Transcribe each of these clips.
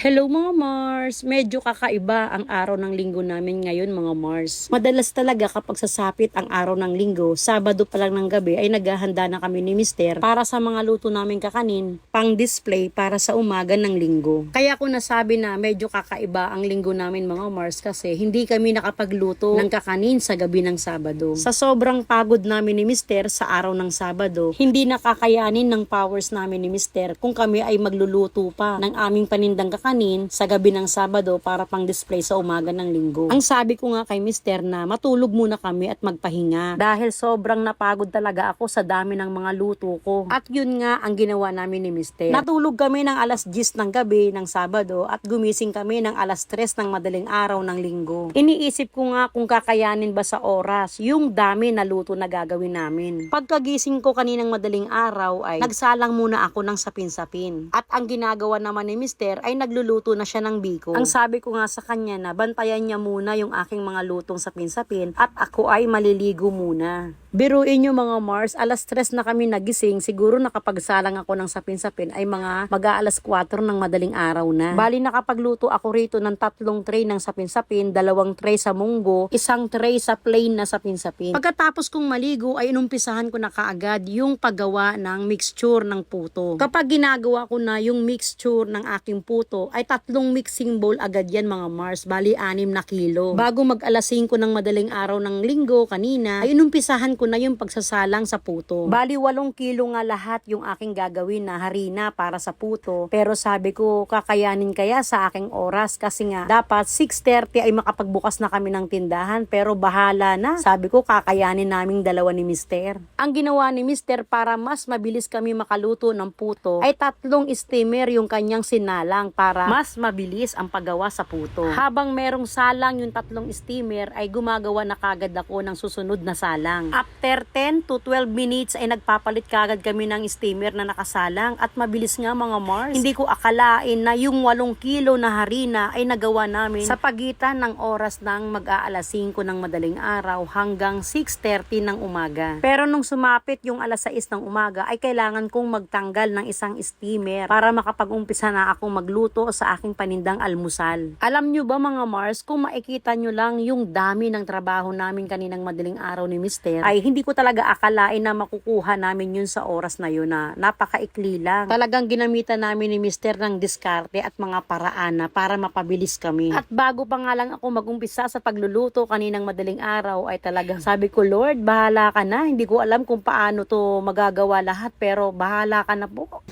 Hello mga Mars! Medyo kakaiba ang araw ng linggo namin ngayon mga Mars. Madalas talaga kapag sasapit ang araw ng linggo, Sabado pa lang ng gabi ay naghahanda na kami ni Mister para sa mga luto namin kakanin, pang display para sa umaga ng linggo. Kaya ko nasabi na medyo kakaiba ang linggo namin mga Mars kasi hindi kami nakapagluto ng kakanin sa gabi ng Sabado. Sa sobrang pagod namin ni Mister sa araw ng Sabado, hindi nakakayanin ng powers namin ni Mister kung kami ay magluluto pa ng aming panindang kakanin sa gabi ng Sabado para pang display sa umaga ng linggo. Ang sabi ko nga kay Mister na matulog muna kami at magpahinga dahil sobrang napagod talaga ako sa dami ng mga luto ko. At yun nga ang ginawa namin ni Mister. Natulog kami ng alas 10 ng gabi ng Sabado at gumising kami ng alas 3 ng madaling araw ng linggo. Iniisip ko nga kung kakayanin ba sa oras yung dami na luto na gagawin namin. Pagkagising ko kaninang madaling araw ay nagsalang muna ako ng sapin-sapin. At ang ginagawa naman ni Mister ay nagluluto na siya ng biko. Ang sabi ko nga sa kanya na bantayan niya muna yung aking mga lutong sapin-sapin at ako ay maliligo muna. Biruin nyo mga Mars, alas 3 na kami nagising, siguro nakapagsalang ako ng sapin-sapin ay mga mag-aalas 4 ng madaling araw na. Bali nakapagluto ako rito ng tatlong tray ng sapin-sapin, dalawang tray sa munggo, isang tray sa plain na sapin-sapin. Pagkatapos kong maligo ay inumpisahan ko na kaagad yung paggawa ng mixture ng puto. Kapag ginagawa ko na yung mixture ng aking puto, ay tatlong mixing bowl agad yan mga Mars, bali 6 na kilo. Bago mag alas 5 ng madaling araw ng linggo kanina, ay inumpisahan ko na yung pagsasalang sa puto. Bali 8 kilo nga lahat yung aking gagawin na harina para sa puto. Pero sabi ko, kakayanin kaya sa aking oras kasi nga dapat 6.30 ay makapagbukas na kami ng tindahan pero bahala na. Sabi ko, kakayanin naming dalawa ni Mister. Ang ginawa ni Mister para mas mabilis kami makaluto ng puto ay tatlong steamer yung kanyang sinalang para mas mabilis ang paggawa sa puto. Habang merong salang yung tatlong steamer ay gumagawa na kagad ako ng susunod na salang. After 10 to 12 minutes ay nagpapalit kagad kami ng steamer na nakasalang at mabilis nga mga Mars. Hindi ko akalain na yung 8 kilo na harina ay nagawa namin sa pagitan ng oras ng mag-aalas 5 ng madaling araw hanggang 6.30 ng umaga. Pero nung sumapit yung alas 6 ng umaga ay kailangan kong magtanggal ng isang steamer para makapag-umpisa na akong magluto sa aking panindang almusal. Alam nyo ba mga Mars, kung makikita nyo lang yung dami ng trabaho namin kaninang madaling araw ni Mister, ay hindi ko talaga akalain na makukuha namin yun sa oras na yun na napakaikli lang. Talagang ginamitan namin ni Mister ng diskarte at mga paraan na para mapabilis kami. At bago pa nga lang ako magumpisa sa pagluluto kaninang madaling araw ay talagang sabi ko, Lord, bahala ka na. Hindi ko alam kung paano to magagawa lahat pero bahala ka na po.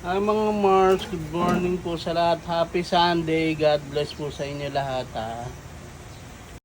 Hi mga Mars, good morning po sa lahat. Happy Sunday. God bless po sa inyo lahat ha.